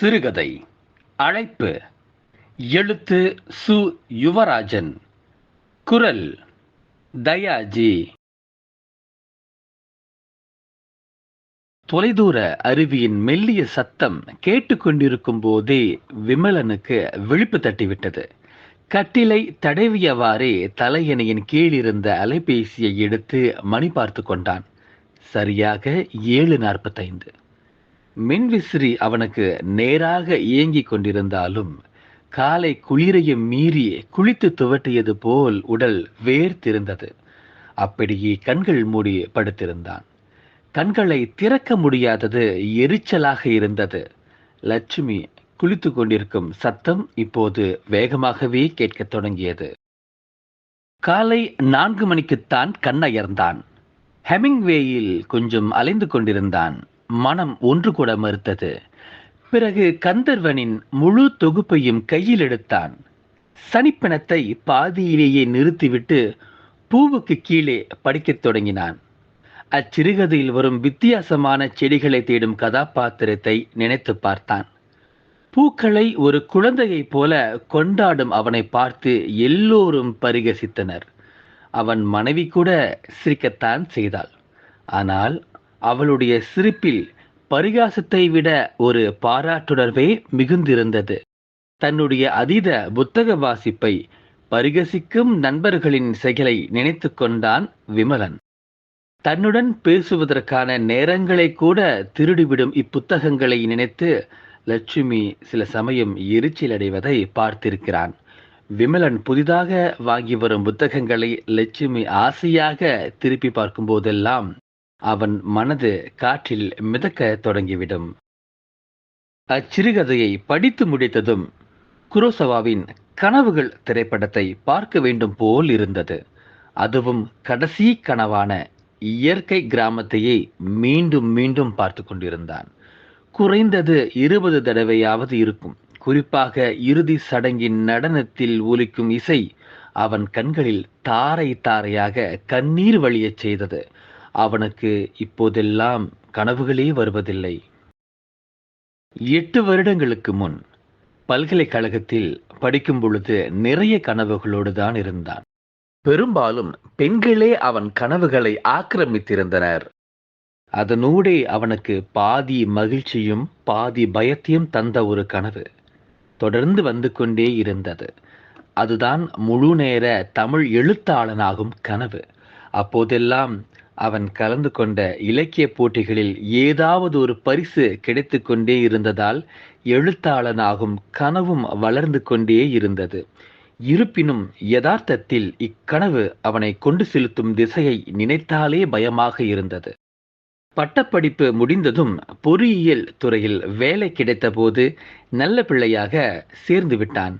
சிறுகதை. அழைப்பு. எழுத்து சு. யுவராஜன். குரல். தயாஜி. தொலைதூர அருவியின் மெல்லிய சத்தம் கேட்டுக்கொண்டிருக்கும் போதே விமலனுக்கு விழிப்பு தட்டிவிட்டது. கட்டிலை தடவியவாறே தலையணையின் கீழிருந்த அலைபேசியை எடுத்து மணி பார்த்து கொண்டான். சரியாக ஏழு நாற்பத்தைந்து. மின்விசிறி அவனுக்கு நேராக இயங்கிக் கொண்டிருந்தாலும் காலை குளிரையும் மீறி குளித்து துவட்டியது போல் உடல் வேர்த்திருந்தது. அப்படியே கண்கள் மூடி படுத்திருந்தான். கண்களை திறக்க முடியாதது எரிச்சலாக இருந்தது. லட்சுமி குளித்து கொண்டிருக்கும் சத்தம் இப்போது வேகமாகவே கேட்கத் தொடங்கியது. காலை நான்கு மணிக்குத்தான் கண்ணயர்ந்தான். ஹெமிங்வேயில் கொஞ்சம் அலைந்து கொண்டிருந்தான். மனம் ஒன்று கூட மறுத்தது. பிறகு கந்தர்வனின் முழு தொகுப்பையும் கையில் எடுத்தான். சனிப்பணத்தை பாதியிலேயே நிறுத்திவிட்டு பூவுக்கு கீழே படிக்கத் தொடங்கினான். அச்சிறுகதையில் வரும் வித்தியாசமான செடிகளை தேடும் கதாபாத்திரத்தை நினைத்து பார்த்தான். பூக்களை ஒரு குழந்தையைப் போல கொண்டாடும் அவனை பார்த்து எல்லோரும் பரிகசித்தனர். அவன் மனைவி கூட சிரிக்கத்தான் செய்தாள். ஆனால் அவளுடைய சிரிப்பில் பரிகாசத்தை விட ஒரு பாராட்டுணர்வே மிகுந்திருந்தது. தன்னுடைய அதீத புத்தக வாசிப்பை பரிகசிக்கும் நண்பர்களின் செயலை நினைத்து கொண்டான் விமலன். தன்னுடன் பேசுவதற்கான நேரங்களை கூட திருடிவிடும் இப்புத்தகங்களை நினைத்து லட்சுமி சில சமயம் எரிச்சல் அடைவதை பார்த்திருக்கிறான். விமலன் புதிதாக வாங்கி வரும் புத்தகங்களை லட்சுமி ஆசையாக திருப்பி பார்க்கும் போதெல்லாம் அவன் மனது காற்றில் மிதக்க தொடங்கிவிடும். அச்சிறுகதையை படித்து முடித்ததும் குரோசவாவின் கனவுகள் திரைப்படத்தை பார்க்க வேண்டும் போல் இருந்தது. அதுவும் கடைசி கனவான இயற்கை கிராமத்தையே மீண்டும் மீண்டும் பார்த்து கொண்டிருந்தான். குறைந்தது இருபது தடவையாவது இருக்கும். குறிப்பாக இறுதி சடங்கின் நடனத்தில் ஒலிக்கும் இசை அவன் கண்களில் தாரை தாரையாக கண்ணீர் வழியச் செய்தது. அவனுக்கு இப்போதெல்லாம் கனவுகளே வருவதில்லை. எட்டு வருடங்களுக்கு முன் பல்கலைக்கழகத்தில் படிக்கும் பொழுது நிறைய கனவுகளோடு தான் இருந்தான். பெரும்பாலும் பெண்களே அவன் கனவுகளை ஆக்கிரமித்திருந்தனர். அதனூடே அவனுக்கு பாதி மகிழ்ச்சியும் பாதி பயத்தையும் தந்த ஒரு கனவு தொடர்ந்து வந்து கொண்டே இருந்தது. அதுதான் முழு நேர தமிழ் எழுத்தாளனாகும் கனவு. அப்போதெல்லாம் அவன் கலந்து கொண்ட இலக்கிய போட்டிகளில் ஏதாவது ஒரு பரிசு கிடைத்து கொண்டே இருந்ததால் எழுத்தாளனாகும் கனவும் வளர்ந்து கொண்டே இருந்தது. இருப்பினும் யதார்த்தத்தில் இக்கனவு அவனை கொண்டு செலுத்தும் திசையை நினைத்தாலே பயமாக இருந்தது. பட்டப்படிப்பு முடிந்ததும் பொறியியல் துறையில் வேலை கிடைத்தபோது நல்ல பிள்ளையாக சேர்ந்து விட்டான்.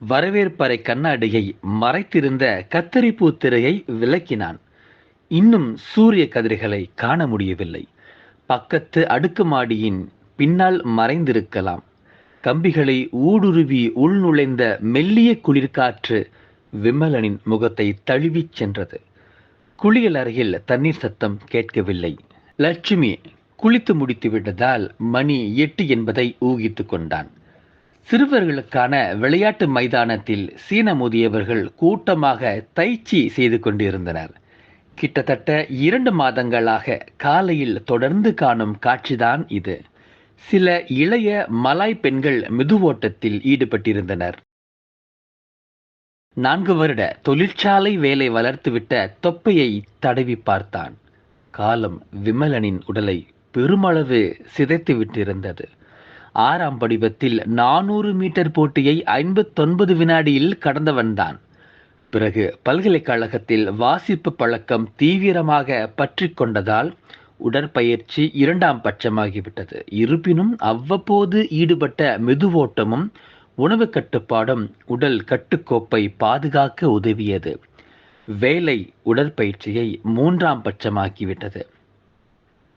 வரவேற்பறை கண்ணாடியை மறைத்திருந்த கத்தரிப்பூ திரையை விலக்கினான் இன்னும் சூரிய கதிர்களை காண முடியவில்லை. பக்கத்து அடுக்குமாடியின் பின்னால் மறைந்திருக்கலாம். கம்பிகளை ஊடுருவி உள்நுழைந்த மெல்லிய குளிர்காற்று விமலனின் முகத்தை தழுவிச் சென்றது. குளியல் அறையில் தண்ணீர் சத்தம் கேட்கவில்லை. லட்சுமி குளித்து முடித்து விட்டதால் மணி எட்டு என்பதை ஊகித்து கொண்டான். சிறுவர்களுக்கான விளையாட்டு மைதானத்தில் சீன முதியவர்கள் கூட்டமாக தைச்சி செய்து கொண்டிருந்தனர். கிட்டத்தட்ட இரண்டு மாதங்களாக காலையில் தொடர்ந்து காணும் காட்சிதான் இது. சில இளைய மலாய் பெண்கள் மிதுவோட்டத்தில் ஈடுபட்டிருந்தனர். நான்கு வருட தொழிற்சாலை வேலை வளர்த்துவிட்ட தொப்பையை தடவி பார்த்தான். காலம் விமலனின் உடலை பெருமளவு சிதைத்து விட்டிருந்தது ஆறாம் படிவத்தில் நானூறு மீட்டர் போட்டியை ஐம்பத்தொன்பது வினாடியில் கடந்தவன்தான் பிறகு பல்கலைக்கழகத்தில் வாசிப்பு பழக்கம் தீவிரமாக பற்றி கொண்டதால் உடற்பயிற்சி இரண்டாம் பட்சமாகிவிட்டது. இருப்பினும் அவ்வப்போது ஈடுபட்ட மெதுவோட்டமும் உணவு கட்டுப்பாடும் உடல் கட்டுக்கோப்பை பாதுகாக்க உதவியது. வேலை உடற்பயிற்சியை மூன்றாம் பட்சமாக்கிவிட்டது.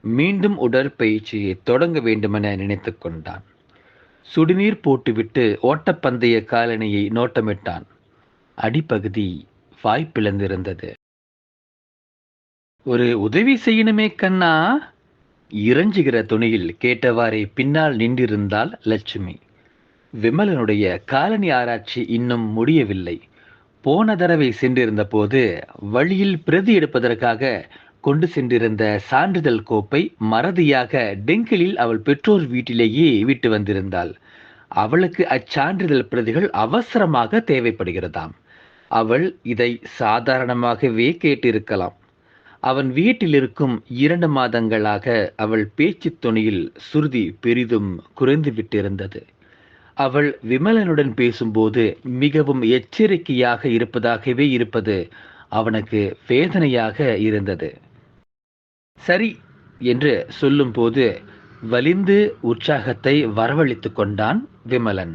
மீண்டும் உடற்பயிற்சியை தொடங்க வேண்டுமென நினைத்து கொண்டான். சுடுநீர் போட்டுவிட்டு ஓட்டப்பந்தய காலணியை நோட்டமிட்டான். அடிப்பகுதி வாய்ப்பிழந்திருந்தது ஒரு உதவி செய்யணுமே கண்ணா? இறஞ்சுகிற துணியில் கேட்டவாறே பின்னால் நின்றிருந்தாள் லட்சுமி. விமலனுடைய காலனி ஆராய்ச்சி இன்னும் முடியவில்லை. போன தடவை சென்றிருந்த போது வழியில் பிரதி எடுப்பதற்காக கொண்டு சென்றிருந்த சான்றிதழ் கோப்பை மறதியாக டெங்கிலில் அவள் பெற்றோர் வீட்டிலேயே விட்டு வந்திருந்தாள். அவளுக்கு அச்சான்றிதழ் பிரதிகள் அவசரமாக தேவைப்படுகிறதாம். அவள் இதை சாதாரணமாகவே கேட்டிருக்கலாம். அவன் வீட்டில் இருக்கும் இரண்டு மாதங்களாக அவள் பேச்சு துணியில் சுருதி பெரிதும் குறைந்து விட்டிருந்தது. அவள் விமலனுடன் பேசும்போது மிகவும் எச்சரிக்கையாக இருப்பதாகவே இருப்பது அவனுக்கு வேதனையாக இருந்தது. சரி என்று சொல்லும்போது வலிந்து உற்சாகத்தை வரவழைத்துக் கொண்டான் விமலன்.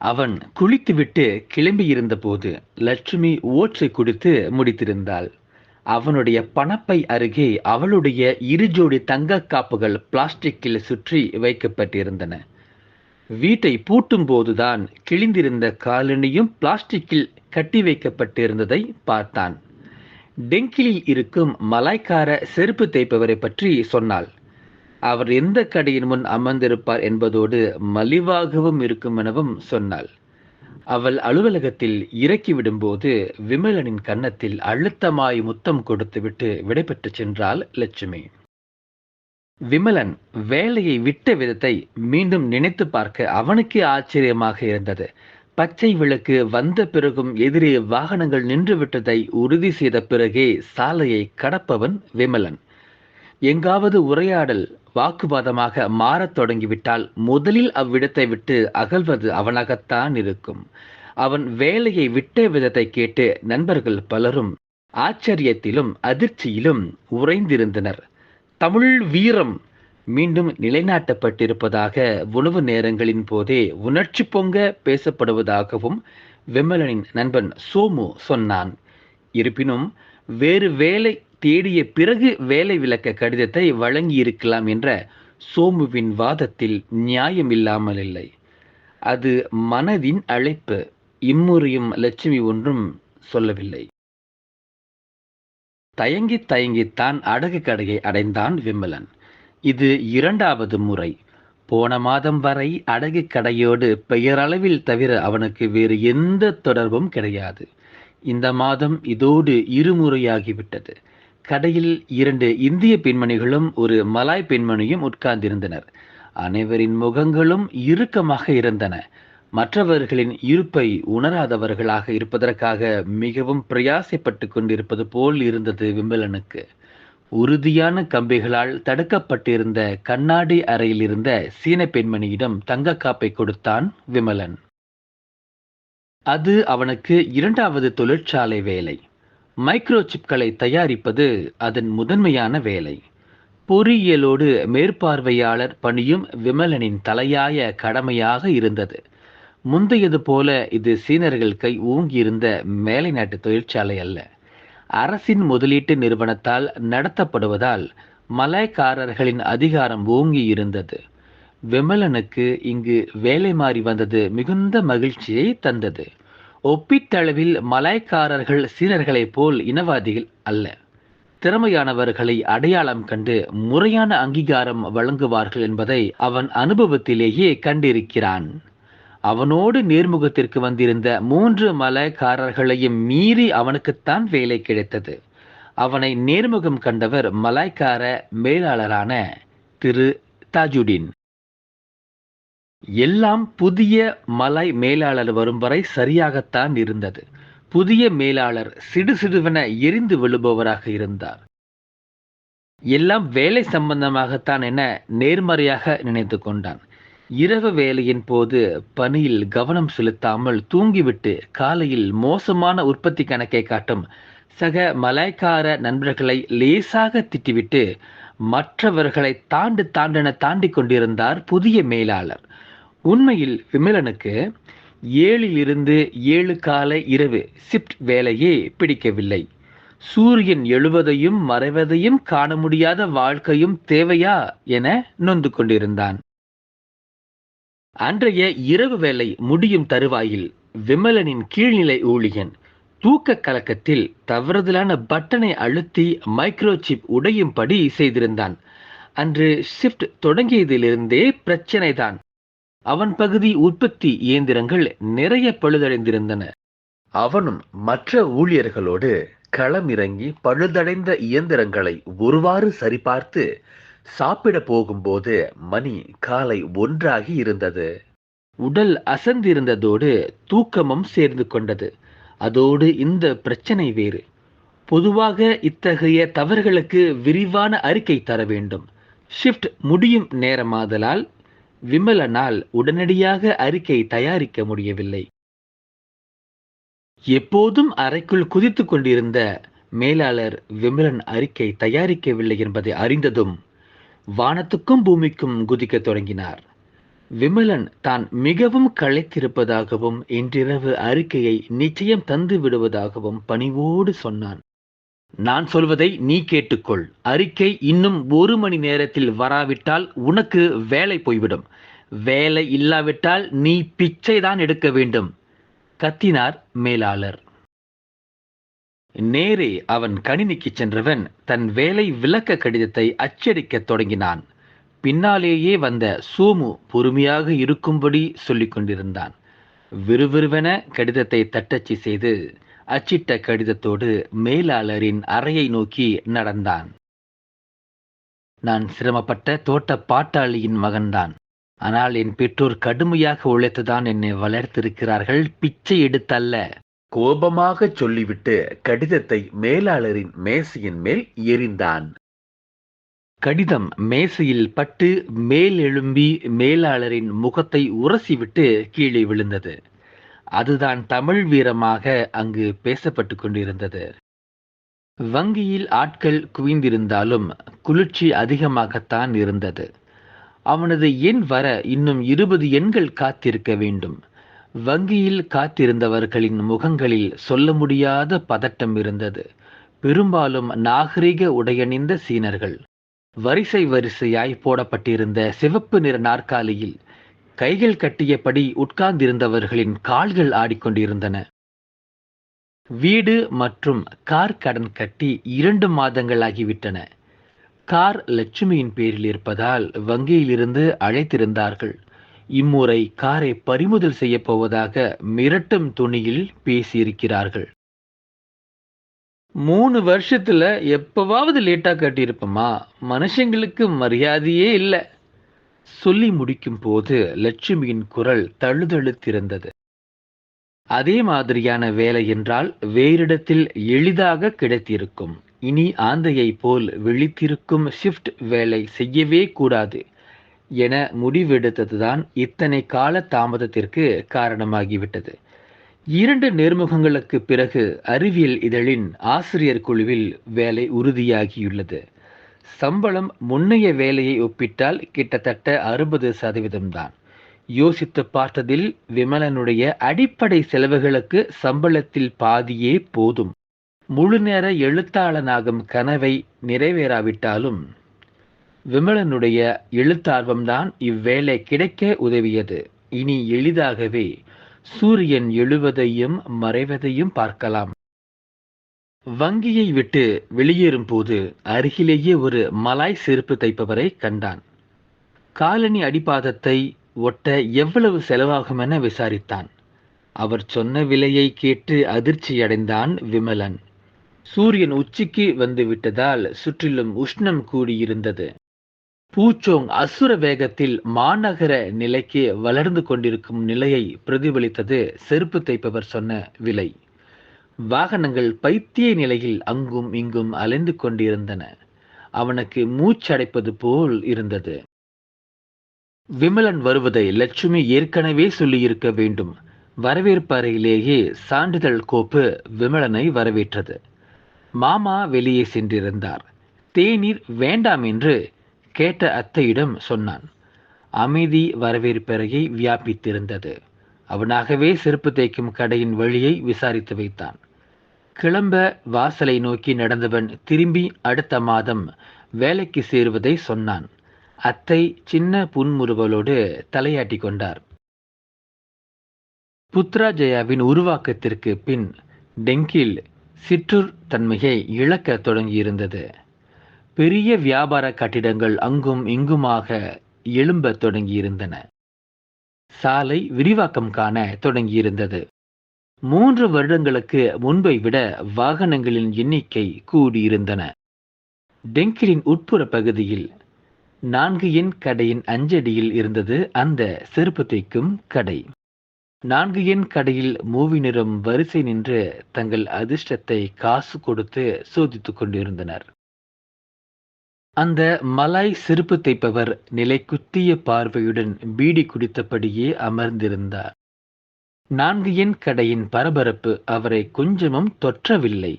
அவன் குளித்துவிட்டு கிளம்பியிருந்த போது லட்சுமி ஓற்றை குடித்து முடித்திருந்தாள். அவனுடைய பணப்பை அருகே அவளுடைய இரு ஜோடி தங்க காப்புகள் பிளாஸ்டிக்கில் சுற்றி வைக்கப்பட்டிருந்தன. வீட்டை பூட்டும் போதுதான் கிழிந்திருந்த காலணியும் பிளாஸ்டிக்கில் கட்டி வைக்கப்பட்டிருந்ததை பார்த்தான். டெங்கிலில் இருக்கும் மலாய்க்கார செருப்பு தேய்ப்பவரை பற்றி சொன்னாள். அவர் எந்த கடையின் முன் அமர்ந்திருப்பார் என்பதோடு மலிவாகவும் இருக்கும் எனவும் சொன்னாள். அவள் அலுவலகத்தில் இறக்கிவிடும்போது விமலனின் கன்னத்தில் அழுத்தமாய் முத்தம் கொடுத்துவிட்டு விடைபெற்று சென்றாள் லட்சுமி. விமலன் வேலையை விட்ட விதத்தை மீண்டும் நினைத்து பார்க்க அவனுக்கே ஆச்சரியமாக இருந்தது. பச்சை விளக்கு வந்த பிறகும் எதிரே வாகனங்கள் நின்று விட்டதை உறுதி செய்த பிறகே சாலையை கடப்பவன் விமலன். எங்காவது உரையாடல் வாக்குவாதமாக மாறத் தொடங்கிவிட்டால் முதலில் அவ்விடத்தை விட்டு அகல்வது அவனாகத்தான் இருக்கும். அவன் வேலையை விட்ட விதத்தை கேட்டு நண்பர்கள் பலரும் ஆச்சரியத்திலும் அதிர்ச்சியிலும் உறைந்திருந்தனர். தமிழ் வீரம் மீண்டும் நிலைநாட்டப்பட்டிருப்பதாக உணவு நேரங்களின் போதே உணர்ச்சி பொங்க பேசப்படுவதாகவும் விமலனின் நண்பன் சோமு சொன்னான். இருப்பினும் வேறு வேலை தேடிய பிறகு வேலை விளக்க கடிதத்தை வழங்கியிருக்கலாம் என்ற சோமுவின் வாதத்தில் நியாயம் இல்லாமல் இல்லை. அது மனதின் அழைப்பு இம்முறையும் லட்சுமி ஒன்றும் சொல்லவில்லை. தயங்கி தயங்கித்தான் அடகு கடையை அடைந்தான் விமலன். இது இரண்டாவது முறை. போன மாதம் வரை அடகு கடையோடு பெயரளவில் தவிர அவனுக்கு வேறு எந்த தொடர்பும் கிடையாது. இந்த மாதம் இதோடு இருமுறையாகிவிட்டது. கடையில் இரண்டு இந்திய பெண்மணிகளும் ஒரு மலாய் பெண்மணியும் உட்கார்ந்திருந்தனர். அனைவரின் முகங்களும் இறுக்கமாக இருந்தன. மற்றவர்களின் இருப்பை உணராதவர்களாக இருப்பதற்காக மிகவும் பிரயாசைப்பட்டு கொண்டிருப்பது போல் இருந்தது விம்பலனுக்கு. உறுதியான கம்பிகளால் தடுக்கப்பட்டிருந்த கண்ணாடி அறையில் இருந்த சீன பெண்மணியிடம் தங்க காப்பை கொடுத்தான் விமலன். அது அவனுக்கு இரண்டாவது தொழிற்சாலை வேலை. மைக்ரோசிப்களை தயாரிப்பது அதன் முதன்மையான வேலை. பொறியியலோடு மேற்பார்வையாளர் பணியும் விமலனின் தலையாய கடமையாக இருந்தது. முந்தையது போல இது சீனர்கள் கை ஊங்கியிருந்த மேலை நாட்டு தொழிற்சாலை அல்ல. அரசின் முதலீட்டு நிறுவனத்தால் நடத்தப்படுவதால் மலாய்க்காரர்களின் அதிகாரம் ஓங்கி இருந்தது விமலனுக்கு இங்கு வேலை மாறி வந்தது மிகுந்த மகிழ்ச்சியை தந்தது. ஒப்பீட்டளவில் மலாய்க்காரர்கள் சீனர்களைப் போல் இனவாதிகள் அல்ல. திறமையானவர்களை அடையாளம் கண்டு முறையான அங்கீகாரம் வழங்குவார்கள் என்பதை அவன் அனுபவத்திலேயே கண்டிருக்கிறான். அவனோடு நேர்முகத்திற்கு வந்திருந்த மூன்று மலைக்காரர்களையும் மீறி அவனுக்குத்தான் வேலை கிடைத்தது. அவனை நேர்முகம் கண்டவர் மலாய்க்கார மேலாளரான திரு தாஜுடின். எல்லாம் புதிய மலை மேலாளர் வரும் வரை சரியாகத்தான் இருந்தது. புதிய மேலாளர் சிடுசிடுவென எரிந்து விழுபவராக இருந்தார். எல்லாம் வேலை சம்பந்தமாகத்தான் என நேர்மறையாக நினைத்து கொண்டான். இரவு வேலையின் போது பணியில் கவனம் செலுத்தாமல் தூங்கிவிட்டு காலையில் மோசமான உற்பத்தி கணக்கை காட்டும் சக மலாய்க்கார நண்பர்களை லேசாக திட்டிவிட்டு மற்றவர்களை தாண்டு தாண்டென தாண்டி கொண்டிருந்தார் புதிய மேலாளர். உண்மையில் விமலனுக்கு ஏழிலிருந்து ஏழு காலை இரவு ஷிப்ட் வேலையே பிடிக்கவில்லை. சூரியன் எழுவதையும் மறைவதையும் காண முடியாத வாழ்க்கையும் தேவையா என நொந்து கொண்டிருந்தான். அன்றைய இரவு வேலை முடியும் தருவாயில் விமலனின் கீழ்நிலை ஊழியன் தூக்க கலக்கத்தில் தவறுதலான பட்டனை அழுத்தி மைக்ரோசிப் உடையும்படி செய்திருந்தான். அன்று ஷிப்ட் தொடங்கியதிலிருந்தே பிரச்சனைதான். அவன் பகுதி உற்பத்தி இயந்திரங்கள் நிறைய பழுதடைந்திருந்தன. அவனும் மற்ற ஊழியர்களோடு களமிறங்கி பழுதடைந்த இயந்திரங்களை ஒருவாறு சரிபார்த்து சாப்பிட போகும்போது மணி காலை ஒன்றாகி இருந்தது. உடல் அசந்திருந்ததோடு தூக்கமும் சேர்ந்து கொண்டது. அதோடு இந்த பிரச்சனை வேறு. பொதுவாக இத்தகைய தவறுகளுக்கு விரிவான அறிக்கை தர வேண்டும். ஷிஃப்ட் முடியும் நேரமாதலால் விமலனால் உடனடியாக அறிக்கை தயாரிக்க முடியவில்லை. எப்போதும் அறைக்குள் குதித்து கொண்டிருந்த மேலாளர் விமலன் அறிக்கை தயாரிக்கவில்லை என்பதை அறிந்ததும் வானத்துக்கும் பூமிக்கும் குதிக்கத் தொடங்கினார். விமலன் தான் மிகவும் களைத்திருப்பதாகவும் இன்றிரவு அறிக்கையை நிச்சயம் தந்து விடுவதாகவும் பணிவோடு சொன்னான். நான் சொல்வதை நீ கேட்டுக்கொள். அறிக்கை இன்னும் ஒரு மணி நேரத்தில் வராவிட்டால் உனக்கு வேலை போய்விடும். வேலை இல்லாவிட்டால் நீ பிச்சைதான் எடுக்க வேண்டும். கத்தினார் மேலாளர். நேரே அவன் கணினிக்கு சென்றவன் தன் வேலை விளக்க கடிதத்தை அச்சடிக்கத் தொடங்கினான். பின்னாலேயே வந்த சோமு பொறுமையாக இருக்கும்படி சொல்லிக் கொண்டிருந்தான். விறுவிறுவென கடிதத்தை தட்டச்சு செய்து அச்சிட்ட கடிதத்தோடு மேலாளரின் அறையை நோக்கி நடந்தான். நான் சிரமப்பட்ட தோட்ட பாட்டாளியின் மகன்தான். ஆனால் என் பெற்றோர் கடுமையாக உழைத்துதான் என்னை வளர்த்திருக்கிறார்கள். பிச்சை எடுத்தல்ல. கோபமாக சொல்லிவிட்டு கடிதத்தை மேலாளரின் மேசையின் மேல் எறிந்தான். கடிதம் மேசையில் பட்டு மேல் எழும்பி மேலாளரின் முகத்தை உரசிவிட்டு கீழே விழுந்தது. அதுதான் தமிழ் வீரமாக அங்கு பேசப்பட்டு கொண்டிருந்தது. வங்கியில் ஆட்கள் குவிந்திருந்தாலும் குளிர்ச்சி அதிகமாகத்தான் இருந்தது. அவனது எண் வர இன்னும் இருபது எண்கள் காத்திருக்க வேண்டும். வங்கியில் காத்திருந்தவர்களின் முகங்களில் சொல்ல முடியாத பதட்டம் இருந்தது. பெரும்பாலும் நாகரிக உடையணிந்த சீனர்கள். வரிசை வரிசையாய் போடப்பட்டிருந்த சிவப்பு நிற நாற்காலியில் கைகள் கட்டியபடி உட்கார்ந்திருந்தவர்களின் கால்கள் ஆடிக்கொண்டிருந்தன. வீடு மற்றும் கார் கடன் கட்டி இரண்டு மாதங்கள் ஆகிவிட்டன. கார் லட்சுமியின் பேரில் இருப்பதால் வங்கியிலிருந்து அழைத்திருந்தார்கள். இம்முறை காரை பறிமுதல் செய்ய போவதாக மிரட்டும் துணியில் பேசியிருக்கிறார்கள். மூணு வருஷத்துல எப்பவாவது லேட்டா கட்டியிருப்போமா? மனுஷங்களுக்கு மரியாதையே இல்லை. சொல்லி முடிக்கும் போது லட்சுமியின் குரல் தழுதழுத்திருந்தது. அதே மாதிரியான வேலை என்றால் வேறிடத்தில் எளிதாக கிடைத்திருக்கும். இனி ஆந்தையை போல் விழித்திருக்கும் ஷிஃப்ட் வேலை செய்யவே கூடாது. என முடிவெடுத்ததுதான் இத்தனை கால தாமதத்திற்கு காரணமாகிவிட்டது. இரண்டு நேர்முகங்களுக்கு பிறகு அறிவியல் இதழின் ஆசிரியர் குழுவில் வேலை உறுதியாகியுள்ளது. சம்பளம் முன்னைய வேலையை ஒப்பிட்டால் கிட்டத்தட்ட அறுபது சதவீதம்தான். யோசித்து பார்த்ததில் விமலனுடைய அடிப்படை செலவுகளுக்கு சம்பளத்தில் பாதியே போதும். முழுநேர எழுத்தாளனாகும் கனவை நிறைவேறாவிட்டாலும் விமலனுடைய எழுத்தார்வம்தான் இவ்வேலை கிடைக்க உதவியது. இனி எளிதாகவே சூரியன் எழுவதையும் மறைவதையும் பார்க்கலாம். வங்கியை விட்டு வெளியேறும் போது அருகிலேயே ஒரு மலாய் செருப்பு தைப்பவரை கண்டான். காலனி அடிப்பாதத்தை ஒட்ட எவ்வளவு செலவாகும் என விசாரித்தான். அவர் சொன்ன விலையை கேட்டு அதிர்ச்சியடைந்தான் விமலன். சூரியன் உச்சிக்கு வந்து விட்டதால் சுற்றிலும் உஷ்ணம் கூடியிருந்தது. பூச்சோங் அசுர வேகத்தில் மாநகர நிலைக்கு வளர்ந்து கொண்டிருக்கும் நிலையை பிரதிபலித்தது செருப்பு தைப்பவர் சொன்ன விலை. வாகனங்கள் பைத்திய நிலையில் அங்கும் இங்கும் அலைந்து கொண்டிருந்தன. அவனுக்கு மூச்சடைப்பது போல் இருந்தது. விமலன் வருவதை லட்சுமி ஏற்கனவே சொல்லியிருக்க வேண்டும். வரவேற்பு அறையிலேயே சான்றிதழ் கோப்பு விமலனை வரவேற்றது. மாமா வெளியே சென்றிருந்தார். தேநீர் வேண்டாம் என்று கேட்ட அத்தையிடம் சொன்னான் அமைதி வரவேற்பறையை வியாபித்திருந்தது. அவனாகவே செருப்பு தேய்க்கும் கடையின் வழியை விசாரித்து வைத்தான். கிளம்ப வாசலை நோக்கி நடந்தவன் திரும்பி அடுத்த மாதம் வேலைக்கு சேருவதை சொன்னான். அத்தை சின்ன புன்முறுவலோடு தலையாட்டி கொண்டார். புத்ராஜயாவின் உருவாக்கத்திற்கு பின் டெங்கில் சிற்றூர் தன்மையை இழக்கத் தொடங்கியிருந்தது. பெரிய வியாபார கட்டிடங்கள் அங்கும் இங்குமாக எழும்பத் தொடங்கியிருந்தன. சாலை விரிவாக்கம் காண தொடங்கியிருந்தது. மூன்று வருடங்களுக்கு முன்பை விட வாகனங்களின் எண்ணிக்கை கூடியிருந்தன. டெங்கிலின் உட்புற பகுதியில் நான்கு எண் கடையின் அஞ்சடியில் இருந்தது அந்த செருப்பு தைக்கும் கடை. நான்கு எண் கடையில் மூவினரும் வரிசை நின்று தங்கள் அதிர்ஷ்டத்தை காசு கொடுத்து சோதித்துக் கொண்டிருந்தனர். அந்த மலாய் செருப்பு தைப்பவர் நிலை குத்திய பார்வையுடன் பீடி குடித்தபடியே அமர்ந்திருந்தார். நான்கு எண் கடையின் பரபரப்பு அவரை கொஞ்சமும் தொற்றவில்லை.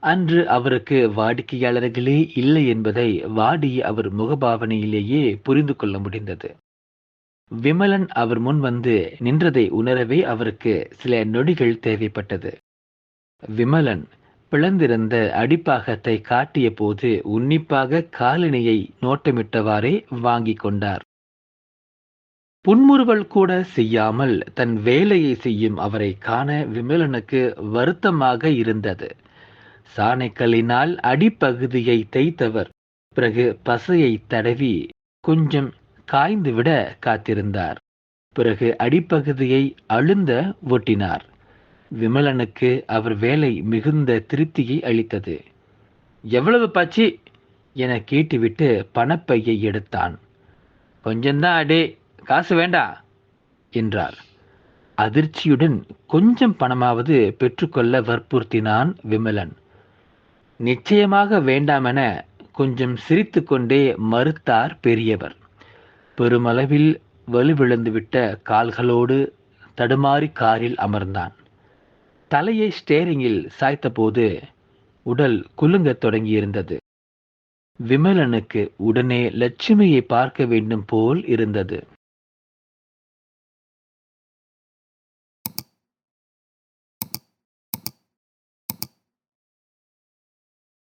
அன்று அவருக்கு வாடிக்கையாளர்களே இல்லை என்பதை வாடிய அவர் முகபாவனையிலேயே புரிந்து கொள்ள முடிந்தது. விமலன் அவர் முன் வந்து நின்றதை உணரவே அவருக்கு சில நொடிகள் தேவைப்பட்டது. விமலன் பிளந்திருந்த அடிப்பாகத்தை காட்டிய போது உன்னிப்பாக காலணியை நோட்டமிட்டவாறே வாங்கிக் கொண்டார். புன்முறுவல் கூட செய்யாமல் தன் வேலையை செய்யும் அவரை காண விமலனுக்கு வருத்தமாக இருந்தது. சாணைக்கல்லினால் அடிப்பகுதியை தேய்த்தவர் பிறகு பசையை தடவி கொஞ்சம் காய்ந்துவிட காத்திருந்தார். பிறகு அடிப்பகுதியை அழுந்த ஒட்டினார். விமலனுக்கு அவர் வேலை மிகுந்த திருப்தியை அளித்தது. எவ்வளவு பாச்சி? என கேட்டுவிட்டு பணப்பையை எடுத்தான். கொஞ்சம்தான் அடே காசு வேண்டா என்றார். அதிர்ச்சியுடன் கொஞ்சம் பணமாவது பெற்றுக்கொள்ள வற்புறுத்தினான் விமலன். நிச்சயமாக வேண்டாமென கொஞ்சம் சிரித்துக்கொண்டே மறுத்தார் பெரியவர். பெருமளவில் வலுவிழந்துவிட்ட கால்களோடு தடுமாறி காரில் அமர்ந்தான். தலையை ஸ்டேரிங்கில் சாய்த்தபோது உடல் குலுங்கத் தொடங்கியிருந்தது. விமலனுக்கு உடனே லட்சுமியை பார்க்க வேண்டும் போல் இருந்தது.